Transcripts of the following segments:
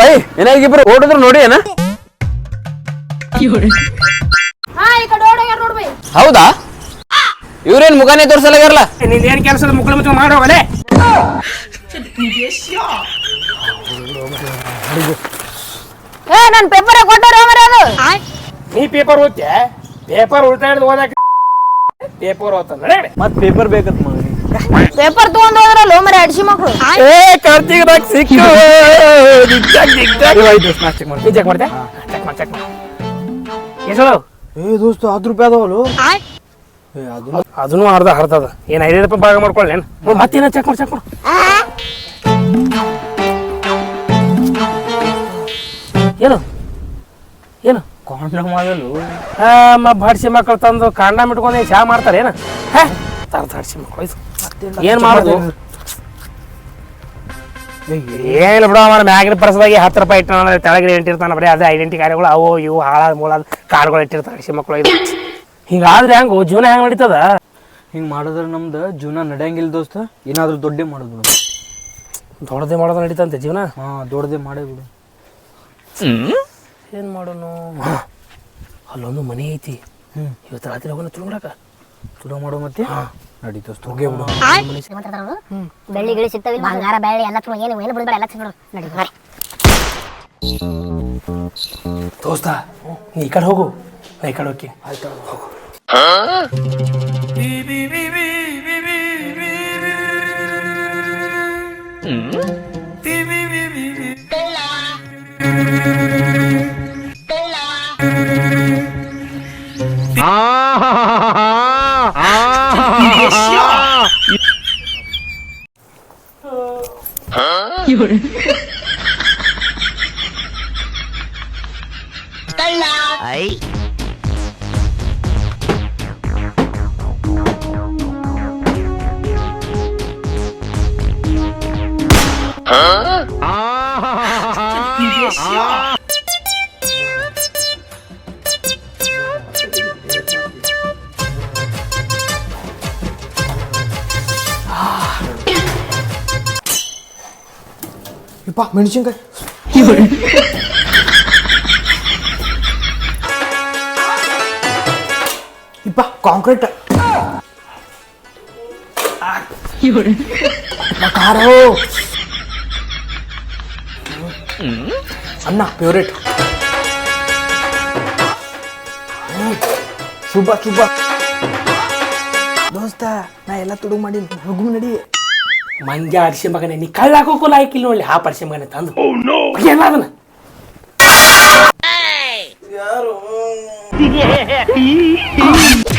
By ಏನಾಗಿಬ್ರು ಓಡಿದ್ರು ನೋಡಿ ಏನ ಹಾ ಈ ಕಡೆ ಓಡೋಗ್ಯಾರ ನೋಡ್ ಬೈ ಹೌದಾ? ಇವ್ರೇನ್ ಮುಖಾನೇ ತೋರ್ಸಲಾಗ್ಯಾರಲ್ಲ ನಿಂದ ಏನ್ ಕೆಲಸದ ಮುಕ್ಕಳ ಮುಚ್ಚ ಮಾಡೋವಲೆ ಏ ನನ್ ಪೇಪರ್ ಕೊಟ್ಟಾರ ಮರ ಅದು ನೀ ಪೇಪರ್ ಓದ್ತೆ ಪೇಪರ್ ಉಲ್ಟಾ ಹಿಡ್ದು ಓದಾಕ ಪೇಪರ್ ಓದ್ತ ನಡೆ. ಮತ್ ಪೇಪರ್ ಬೇಕತ್ ಮಗನಿ. ಪೇಪರ್ ತಗೊಂಡ್ ಲೋ ಮರ ಅಡ್ಸಿ ಮಕ್ಕಳು ಏ ಕಾರ್ತಿಕ್ ನಾಕ್ ಸಿಕ್ಕು. ದಿಗ್ಜಾಗ್ ದಿಗ್ಜಾಗ್ ಚೆಕ್ ಮಾಡಿ ಚೆಕ್ ಮಾಡ್ತೆ ಚೆಕ್ ಮಾಡಿ ಚೆಕ್ ಮಾಡಿ. ಎಸಳು ಏ ದೋಸ್ತ ಹತ್ತು ರೂಪಾಯಿ ಅದಾವಲ್ಲ? ಏ ಅದು ಅದನ್ನು ಅರ್ಧ ಹರ್ತದ ಏನ್ ಐದೈದು ರೂಪಾಯಿ ಭಾಗ ಮಾಡ್ಕೊಳ್ಳಿ ಏನು? ಮತ್ತೇನ ಚೆಕ್ ಮಾಡಿ ಚೆಕ್ ಮಾಡು. ಏನು? ಏನು? ಕಾಂಡ ಮಾಡಲು ಮ ಬಾಡ್ಸಿ ಮಕ್ಕಳು ತಂದು ಕಾಂಡ ಇಟ್ಕೊಂಡು ಚಾ ಮಾಡ್ತಾರೆ ಏನು? ತರ್ದ ಮಕ್ಕಳು ಏನ್ ಮಾಡೋದು? ಏನಿಲ್ಲ ಬಿಡು ಅವನ ಮ್ಯಾಗಿನ ಪರ್ಸದಾಗಿ ಹತ್ತು ರೂಪಾಯಿ ಇಟ್ಟಾನ ತೆಳಗಿನ ಇಟ್ಟಿರ್ತಾನ ಬರೀ ಅದೇ ಐಡೆಂಟಿ ಕಾರ್ಯಗಳು ಅವು ಇವು ಹಾಳಾದ ಮೂಳಾದ ಕಾರ್ಗಳು ಇಟ್ಟಿರ್ತಾರೆ ಹಡ್ಸಿ ಮಕ್ಕಳು ಇದು. ಹಿಂಗಾದ್ರೆ ಹೆಂಗು? ಜೀವನ ಹೆಂಗೆ ನಡೀತದ? ಹಿಂಗ್ ಮಾಡಿದ್ರೆ ನಮ್ದು ಜೀವನ ನಡೆಯಂಗಿಲ್ಲ ದೋಸ್ತ. ಏನಾದರೂ ದೊಡ್ಡ ಮಾಡೋದು ಬಿಡು. ದೊಡ್ಡದೇ ಮಾಡೋದು ನಡೀತಂತೆ ಜೀವನ? ಹಾಂ ದೊಡ್ಡದೇ ಮಾಡೇ ಬಿಡು. ಏನು ಮಾಡೋನು? ಅಲ್ಲೊಂದು ಮನೆ ಐತಿ. ಇವತ್ತು ರಾತ್ರಿ ಹೋಗೋಣ ತುಳುಗ್ರಾಕ ತುಡ ಮಾಡೋ ಮತ್ತೆ? ನಡಿ ದೋಸ್ತ ಹೋಗೇ ಬಿಡು. ಬೆಳ್ಳಿ ಗಿಳಿ ಸಿಗ್ತಾವಿಲ್ಲ ಬಂಗಾರ ಬೆಳ್ಳಿ ಎಲ್ಲ ತುಂಬ ಏನು ಏನು ಬಿಡ್ಬೇಡ ಎಲ್ಲ ತಿನ್ಬಿಡು ನಡಿ ಬರ್ರಿ ದೋಸ್ತ ನೀ ಈ ಕಡೆ ಹೋಗು. ನಾ ಈ ಕಡೆ ಹೋಗಿ. ಆಯ್ತು ಹೋಗು. 有人 ಇಪ್ಪ ಮೆಣಸಿನ್ಕಾಯಿ. ಇಪ್ಪ ಕಾಂಕ್ರೀಟ್. ಖಾರೋ. ಅನ್ನ ಫೇವ್ರೇಟ್ ಶುಭ ಶುಭ. ದೋಸ್ತ, ನಾ ಎಲ್ಲ ತುಡುಗು ಮಾಡಿ ಹೋಗು, ನಡಿ. ಮಂಜ ಅರ್ಶಿ ಮಗನೇ ನೀ ಕಳ್ಳ ಹಾಕೋಕು ಲಾಯ್ಕಿಲ್ಲ ನೋಡಿ ಹಾಪ್ ಅರ್ಶಿ ಮಗನೇ ತಂದು. ಏನ ಅದನ್ನ? ಬಾ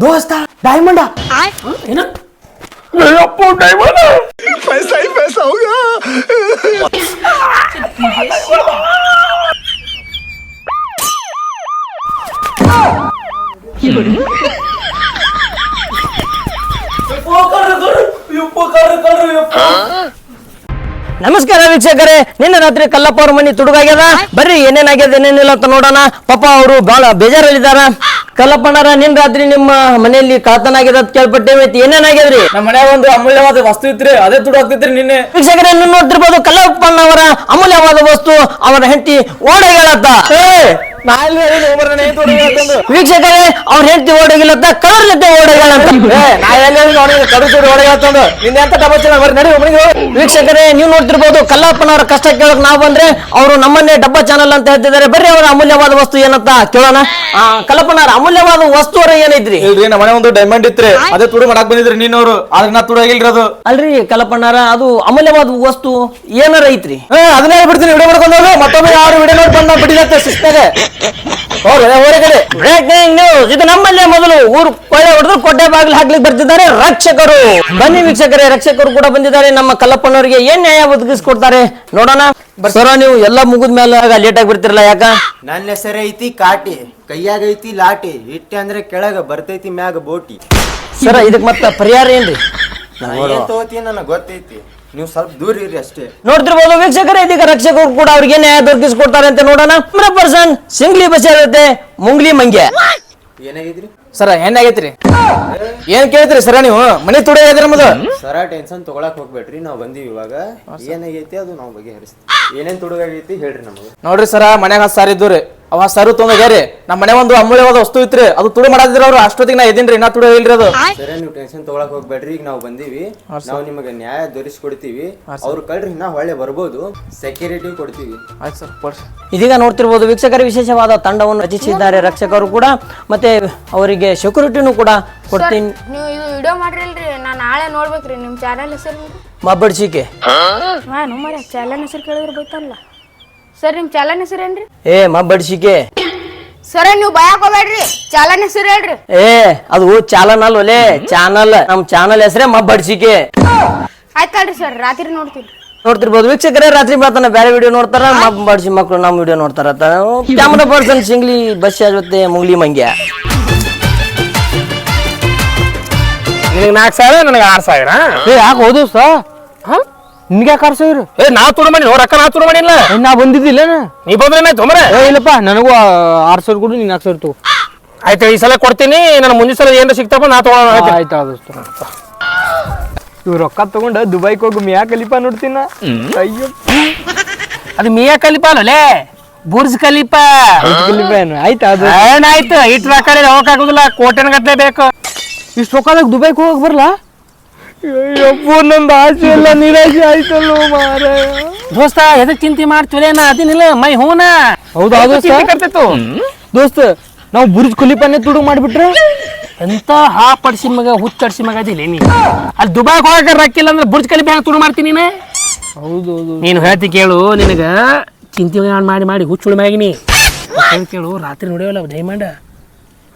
ದೋಸ್ತ ಡೈಮಂಡ ಏನ? ನಮಸ್ಕಾರ ವೀಕ್ಷಕರೇ ನಿನ್ನೆ ರಾತ್ರಿ ಕಲ್ಲಪ್ಪ ಅವ್ರ ಮನಿ ತುಡುಗಾಗ್ಯದ? ಬರ್ರಿ ಏನೇನಾಗ್ಯದ ಏನೇನಿಲ್ಲ ಅಂತ ನೋಡೋಣ. ಪಾಪ ಅವರು ಬಹಳ ಬೇಜಾರಲ್ಲಿದಾರ ಕಲ್ಲಪ್ಪಣ್ಣರ ನಿನ್ ರಾತ್ರಿ ನಿಮ್ಮ ಮನೆಯಲ್ಲಿ ಕಳತನಾಗ್ಯದ ಅಂತ ಕೇಳ್ಪಟ್ಟೇವಿ ಏನೇನಾಗ್ಯದ್ರಿ? ನಮ್ಮ ಮನ್ಯಾಗ ಒಂದು ಅಮೂಲ್ಯವಾದ ವಸ್ತು ಇತ್ರಿ ಅದೇ ತುಡು ಹಾಕ್ತಿತ್ರಿ ನಿನ್ನೆ. ವೀಕ್ಷಕರೇ ನೀವು ನೋಡ್ತಿರ್ಬೋದು ಕಲ್ಲಪ್ಪಣ್ಣವರ ಅಮೂಲ್ಯವಾದ ವಸ್ತು ಅವರ ಹೆಂಡತಿ ಓಡೋಗ್ಯಾಳತ್ತ ವೀಕ್ಷಕರೇ ಅವ್ರ ಹೆಂಡತಿ ಓಡೋಗಿಲ್ಲತ್ತ ಕಲರ್ ನಡಿ ಒಬ್ಬನಿಗೆ ವೀಕ್ಷಕರೇ ನೀವು ನೋಡ್ತಿರ್ಬೋದು ಕಲ್ಲಪ್ಪನವರ ಕಷ್ಟ ಕೇಳಕ್ ನಾವು ಬಂದ್ರೆ ಅವರು ನಮ್ಮನ್ನೇ ಡಬ್ಬ ಚಾನಲ್ ಅಂತ ಹೇಳ್ತಿದ್ದಾರೆ. ಬರ್ರಿ ಅವರ ಅಮೂಲ್ಯವಾದ ವಸ್ತು ಏನಂತ ಕೇಳೋಣ. ಆ, ಕಲ್ಲಪ್ಪನವರ ಅಮೂಲ್ಯವಾದ ವಸ್ತು ಅವ್ರ ಏನಿದ್ರಿ? ಇಲ್ರಿ ನಮ್ಮ ಮನೆ ಒಂದು ಡೈಮಂಡ್ ಇತ್ರಿ. ಅದೇ ತುಡು ಮಾಡಕ್ ಬಂದಿದ್ರಿ ನೀನವ್ರು. ಆದ್ರೆ ನಾ ತುಡಾಗಿಲ್ರಿ ಅದು. ಅಲ್ರಿ ಕಲ್ಲಪ್ಪಣ್ಣಾರ ಅದು ಅಮೂಲ್ಯವಾದ ವಸ್ತು ಏನಾರ ಐತ್ರಿ? ಅದನ್ನೇ ಬಿಡ್ತೀನಿ ವಿಡಿಯೋ ಮಾಡ್ಕೊಂಡು ಮತ್ತೊಮ್ಮೆ ಯಾರು ವಿಡಿಯೋ ನೋಡಿ ಬಂದ ಸಿಸ್ತಾರೆ ಶಿಸ್ತಾಗ. ಹೊರಗಡೆ ಬ್ರೇಕಿಂಗ್ ನ್ಯೂಸ್ ಇದು ನಮ್ಮಲ್ಲೇ ಮೊದಲು. ಊರು ಕೊಳ್ಳೆ ಹೊಡೆದು ಕೊಟ್ಟೆ ಬಾಗಿಲು ಹಾಕ್ಲಿಕ್ಕೆ ಬರ್ತಿದ್ದಾರೆ ರಕ್ಷಕರು. ಬನ್ನಿ ವೀಕ್ಷಕರೇ ರಕ್ಷಕರು ಕೂಡ ಬಂದಿದ್ದಾರೆ. ನಮ್ಮ ಕಲ್ಲಪ್ಪನವರಿಗೆ ಏನ್ ನ್ಯಾಯ ಒದಗಿಸ್ಕೊಡ್ತಾರೆ? ನೋಡೋಣ. ಸರ ನೀವು ಎಲ್ಲ ಮುಗಿದ ಮೇಲೆ ಲೇಟ್ ಆಗಿ ಬರ್ತಿರಲ್ಲ ಯಾಕ? ನನ್ನ ಹೆಸರು ಐತಿ ಕಾಟಿ. ಕೈಯಾಗ ಐತಿ ಲಾಟಿ. ಇಟ್ಟೆ ಅಂದ್ರೆ ಕೆಳಗ ಬರ್ತೈತಿ ಮ್ಯಾಗ ಬೋಟಿ. ಸರ ಇದಕ್ ಮತ್ತ ಪರಿಹಾರ ಏನ್ರಿ? ತಗೋತೀನಿ ನನಗೆ ಗೊತ್ತೈತಿ. ನೀವು ಸ್ವಲ್ಪ ದೂರ ಇರಿ ಅಷ್ಟೇ. ನೋಡ್ತಿರ್ಬೋದು ವೀಕ್ಷಕರೇ ಇದೀಗ ರಕ್ಷಕರು ಕೂಡ ಅವ್ರಿಗೆ ನ್ಯಾಯ ದೊರಕಿಸ್ಕೊಡ್ತಾರೆ ಅಂತ ನೋಡೋಣ. ಪರ್ಸನ್ ಸಿಂಗ್ಲಿ ಬಸ್ ಇರುತ್ತೆ ಮುಂಗ್ಲಿ ಮಂಗ್ಯ. ಏನಾಗಿದ್ರಿ? ಸರ ಏನಾಗೈತ್ರಿ? ಏನ್ ಕೇಳ್ತೀರಿ ಸರ ನೀವು? ಮನೆ ತುಡಿ ಆಗೈತ್ರಿ ನಮ್ದು ಸರ ಟೆನ್ಷನ್ ತಗೊಳಕ್ ಹೋಗ್ಬೇಡ್ರಿ ನಾವು ಬಂದೀವಿ ಇವಾಗ. ಏನಾಗೈತಿ ಅದು ನಾವು ಬಗೆಹರಿಸ್ತೀವಿ. ಏನೇನ್ ತುಡುಗಾಗೈತಿ ಹೇಳ್ರಿ ನಮಗೆ. ನೋಡ್ರಿ ಸರ ಮನ್ಯಾಗ ಹತ್ತು ಸಾರಿ ಇದ್ದು ಅವ ಸರು ಬೇರೆ. ನಮ್ಮ ಮನೆ ಒಂದು ಅಮೂಲ್ಯವಾದ ವಸ್ತು ಇತ್ರಿ ಅದು ತುಡು ಮಾಡಿದ್ರೆ ಅವ್ರು ಅಷ್ಟೊತ್ತಿಗೆ ನಾ ಇದೀನ್ರಿ ಇನ್ನ ತುಡು ಇಲ್ರಿ ಅದು. ಸರ ನೀವು ಟೆನ್ಷನ್ ತಗೊಳಕ್ ಹೋಗ್ಬೇಡ್ರಿ ಈಗ ನಾವು ಬಂದೀವಿ. ನಾವು ನಿಮಗೆ ನ್ಯಾಯ ದೊರಿಸ್ಕೊಡ್ತೀವಿ. ಅವ್ರು ಕಳ್ರಿ ಇನ್ನ ಹೊಳ್ಳೆ ಬರ್ಬೋದು. ಸೆಕ್ಯೂರಿಟಿ ಕೊಡ್ತೀವಿ. ಆಯ್ತು ಸರ್ ಕೊಡ್ರಿ ಇದೀಗ ನೋಡ್ತಿರ್ಬೋದು ವೀಕ್ಷಕರ ವಿಶೇಷವಾದ ತಂಡವನ್ನು ರಚಿಸಿದ್ದಾರೆ ರಕ್ಷಕರು ಕೂಡ ಮತ್ತೆ ಅವರಿಗೆ ಸೆಕ್ಯೂರಿಟಿನೂ ಕೂಡ ಕೊಡ್ತೀನಿ. ನೀವು ಇದು ವಿಡಿಯೋ ಮಾಡ್ರಿಲ್ರಿ ನಾ ನಾಳೆ ನೋಡ್ಬೇಕ್ರಿ ನಿಮ್ಮ ಚಾನಲ್ ಹೆಸರು ಮಬ್ಬಡ್ಸಿಕೆ ಹಾ ಮರ ಚಾಲನ್ ಹೆಸರು ಕೇಳಿದ್ರೆ ಬೈತಲ್ಲ ಸರ್ ನಿಮ್ಮ ಚಾಲನ್ ಹೆಸರು ಏನ್ರಿ? ಏ ಮಬ್ಬಡಿಸಿಕೆ. ಸರ ನೀವು ಹೋಗ್ಬೇಡ್ರಿ ಚಾಲನ್ ಹೆಸರು ಹೇಳ್ರಿ. ಏ ಅದು ಚಾಲನ್ ಅಲ್ವಲೆ ಚಾನಲ್. ನಮ್ ಚಾನಲ್ ಹೆಸರೇ ಮಬ್ಬಡಿಸಿಕೆ. ಆಯ್ತಲ್ರಿ ಸರ್ ರಾತ್ರಿ ನೋಡ್ತೀನಿ. ನೋಡ್ತಿರ್ಬೋದು. ವೀಕ್ಷಕರೇ ರಾತ್ರಿ ಬರ್ತಾನೆ ಬೇರೆ ವಿಡಿಯೋ ನೋಡ್ತಾರ ಮಬ್ಬಡ್ಸಿ ಮಕ್ಕಳು ನಮ್ಮ ವಿಡಿಯೋ ನೋಡ್ತಾರ ಕ್ಯಾಮ್ರಾ ಪರ್ಸನ್ ಸಿಂಗ್ಲಿ ಬಸ್ ಜೊತೆ ಮುಂಗ್ಲಿ ಮಂಗ್ಯ. ನಿನಗೆ ನಾಲ್ಕು ಸಾವಿರ ನನಗೆ ಆರು ಸಾವಿರ? ಏ ಯಾಕೆ ಹೋದು ಸ ನಿನ್ಗೆ ಯಾಕೆ ಇರು ಏ ನಾ ತುಡು ಮಾಡಿ ರೊಕ್ಕ ನಾ ತುಡು ಮಾಡಿಲ್ಲ ನಾ ಬಂದಿದ್ದಿಲ್ಲ ನೀ ಬಂದ್ರೆ ಏನಾಯ್ತು ತೊಂದ್ರೆ? ಏ ಇಲ್ಲಪ್ಪ ನನಗೂ ಆರು ಸಾವಿರ ಕೊಡು ನೀನ್ ನಾಲ್ಕು ಸಾವಿರ ತಗೋ. ಆಯ್ತು ಈ ಸಲ ಕೊಡ್ತೀನಿ ನಾನು ಮುಂದಿನ ಸಲ ಏನಾರ ಸಿಗ್ತಪ್ಪ ನಾ ತಗೊಳ್ಳೋಣ ಆಯ್ತು? ಆದಷ್ಟು ಇವ್ ರೊಕ್ಕ ತಗೊಂಡ ದುಬೈಗೆ ಹೋಗಿ ಮಿಯಾ ಕಲಿಪ ನೋಡ್ತೀನ? ಅಯ್ಯೋ. ಅದು ಮಿಯಾ ಕಲಿಪ ಅಲ್ಲೇ ಬುರ್ಜ್ ಕಲಿಪ ಕಲಿಪಾ ಏನು? ಆಯ್ತು ಅದು. ಏನಾಯ್ತು ಇಟ್ ರೊಕ್ಕ ಹೋಗಕ್ಕಾಗುದಿಲ್ಲ ಕೋಟೆನ ಗಟ್ಲೆ ಬೇಕು. ಇಷ್ಟು ರೊಕ್ಕದಾಗ ದುಬೈಗೆ ಹೋಗಕ್ ಬರಲ್ಲ ನಂದು ಆಸೆ ಎಲ್ಲ ನಿರಾಶೆ ಆಯ್ತಲ್ಲೋ ಮಾರ ದೋಸ್ತ ಎದಕ್ ಚಿಂತೆ ಮಾಡ್ತೀರೇನ ಅದಿನಿಲ್ಲ ಮೈ ಹೂನ. ಹೌದಾ ದೋಸ್ತ? ಚಿಂತೆ ಕರ್ತಿತ್ತು ದೋಸ್ತ ನಾವು ಬುರ್ಜ್ ಖಲೀಫಾನೇ ತುಡು ಮಾಡಿಬಿಟ್ರೆ. ಎಂತ ಹಾ ಪಡಿಸಿ ಮಗ ಹುಚ್ಚಡಿಸಿ ಮಗ ಅದಿಲ್ಲ ನೀ ಅಲ್ಲಿ ದುಬಾಯ್ ಹೋಗಕ್ಕೆ ರಕ್ಕಿಲ್ಲ ಅಂದ್ರೆ ಬುರ್ಜ್ ಕಲಿಪ ಬ್ಯಾಂಕ್ ತುಡು ಮಾಡ್ತೀನಿ ನೀನು? ಹೌದು ಹೌದು. ನೀನು ಹೇಳ್ತಿ ಕೇಳು ನಿನಗ ಚಿಂತೆ ಮಾಡಿ ಮಾಡಿ ಹುಚ್ಚುಳು ಮ್ಯಾಗಿನಿ. ಕೇಳು ರಾತ್ರಿ ನೋಡ್ಯವಲ್ಲ ಡೈಮಂಡ್.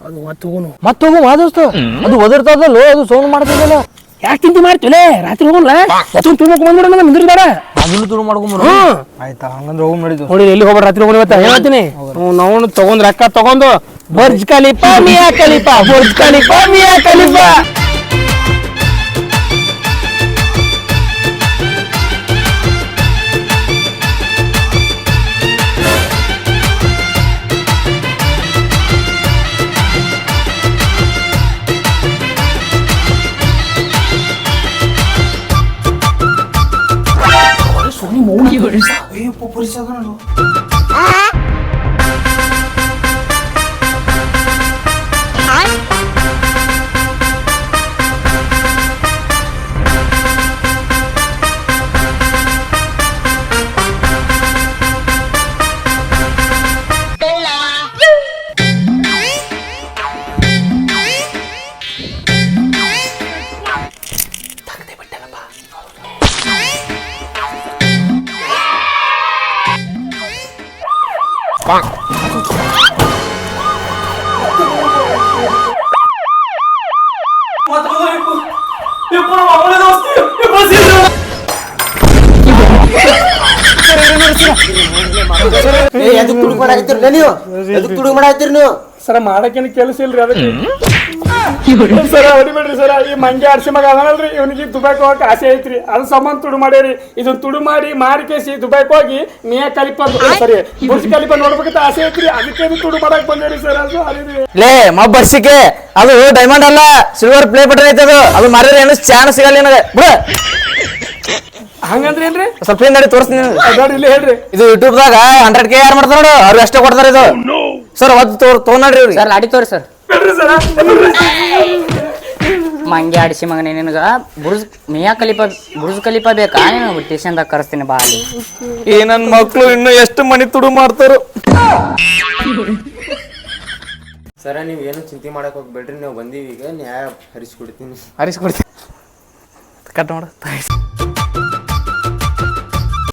ಅದು ಮತ್ತೆ ಮತ್ತೋಗು ಮತ್ತೆ ಹೋಗು ಮಾ ದೋಸ್ತ ಅದು ಒದರ್ತದಲ್ಲೋ ಅದು ಸೌಂಡ್ ಮಾಡ್ತದಲ್ಲ ಯಾಕೆ ತಿಂತಿ ಮಾಡ್ತೀವಿ? ರಾತ್ರಿ ಹೋಗಲ್ಲ ಎತ್ತು ತುಳ್ಬೇಕು ಬಂದ್ಬಿಡ ನಿಂದ್ರ ಬೇಡ. ಅದನ್ನು ತುಡು ಮಾಡ್ಕೊಂಬರು ಆಯ್ತಾ ಹಂಗಂದ್ರೆ ಹೋಗಿ ನೋಡಿ ನೋಡಿ ಎಲ್ಲಿ ಹೋಗ್ಬೇಡ ರಾತ್ರಿ ಹೋಗೋಣ ಇವತ್ತ. ಹೇಳ್ತೀನಿ ನಾವು ತಗೊಂಡ್ ರೊಕ್ಕ ತಗೊಂಡು ಬರ್ಜ್ ಕಲಿಪ ಮಿಯಾ ಕಲಿಪ ಬರ್ಜ್ ಕಲಿಪ ಮಿಯಾ ಕಲಿಪ 우리 짝으로 ಎದಕ್ ತುಡುಗ್ ಮಾಡಾಕತ್ತೀರಿ ನೀವು ಎದಕ್ ತುಡುಗ್ ಮಾಡಾಕತ್ತೀರಿ ನೀವು ಸರ ಮಾಡಕ್ಕೇನು ಕೆಲಸ ಇಲ್ರಿ ಅದಕ್ಕೆ ಸರ ಹೊಡಿಬೇಡ್ರಿ ಸರ. ಈ ಮಂಗೆ ಅರ್ಸಿ ಮಗ ಅದನಲ್ರಿ. ಇವನಿಗೆ ದುಬೈಕ್ ಹೋಗಕ್ಕೆ ಆಸೆ ಐತ್ರಿ. ಅದು ಸಂಬಂಧ ತುಡು ಮಾಡ್ಯಾರಿ. ಇದನ್ನ ತುಡು ಮಾಡಿ ಮಾರಿ ಕೇಸಿ ದುಬೈಕ್ ಹೋಗಿ ಮಿಯಾ ಕಲಿಪ ಸರಿ. ಬುರ್ಜ್ ಕಲಿಪ ನೋಡ್ಬೇಕಂತ ಆಸೆ ಐತ್ರಿ. ಅದಕ್ಕೆ ಇದು ತುಡು ಮಾಡಕ್ ಬಂದೇರಿ ಸರ್. ಅದು ಲೇ ಲೇ ಮಬ್ಬರ್ಸಿಕೆ ಅದು ಡೈಮಂಡ್ ಅಲ್ಲ. ಸಿಲ್ವರ್ ಪ್ಲೇ ಬಟನ್ ಐತೆ ಅದು. ಅದು ಮಾರಿದ್ರೆ ಏನು ಚಾನ್ ಸಿಗಲ್ಲ ನಿನಗೆ. ಬಿಡ. ಹಂಗಂದ್ರೆ ಏನ್ರಿ? ಸ್ವಲ್ಪ ಹಿಂದೆ ತೋರಿಸ್ತೀನಿ ನೋಡಿ ಇಲ್ಲಿ ಹೇಳ್ರಿ. ಇದು ಯೂಟ್ಯೂಬ್ ದಾಗ ಹಂಡ್ರೆಡ್ ಕೆ ಯಾರು ಮಾಡ್ತಾರ ನೋಡು. ಅವ್ರು ಅಷ್ಟೇ ಕೊಡ್ತಾರೆ ಇದು. ಸರ್ ಒದ್ದು ತೋರ್ ತೋ ನೋಡ್ರಿ ಸರ್ ಲಾಡಿ ತೋರಿ ಸರ. ಮಂಗೆ ಆಡಿಸಿ ಮಗನೇ ನಿನಗ ಬುರ್ಜ್ ಮಿಯಾ ಕಲಿಪ ಬುರ್ಜ್ ಕಲಿಪ ಬೇಕಾ? ನೀನು ಸ್ಟೇಷನ್ದಾಗ ಕರೆಸ್ತೀನಿ ಬಾ ಅಲ್ಲಿ. ಈ ನನ್ನ ಮಕ್ಳು ಇನ್ನು ಎಷ್ಟು ಮನಿ ತುಡು ಮಾಡ್ತಾರೋ? ಸರ ನೀವು ಏನು ಚಿಂತೆ ಮಾಡಕ್ ಹೋಗ್ಬೇಡ್ರಿ. ನೀವು ಬಂದೀವಿ ಈಗ. ನ್ಯಾಯ ಹರಿಸ್ಕೊಡ್ತೀನಿ. ಹರಿಸ್ಕೊಡ್ತೀನಿ. ಕಟ್ ಮಾಡ.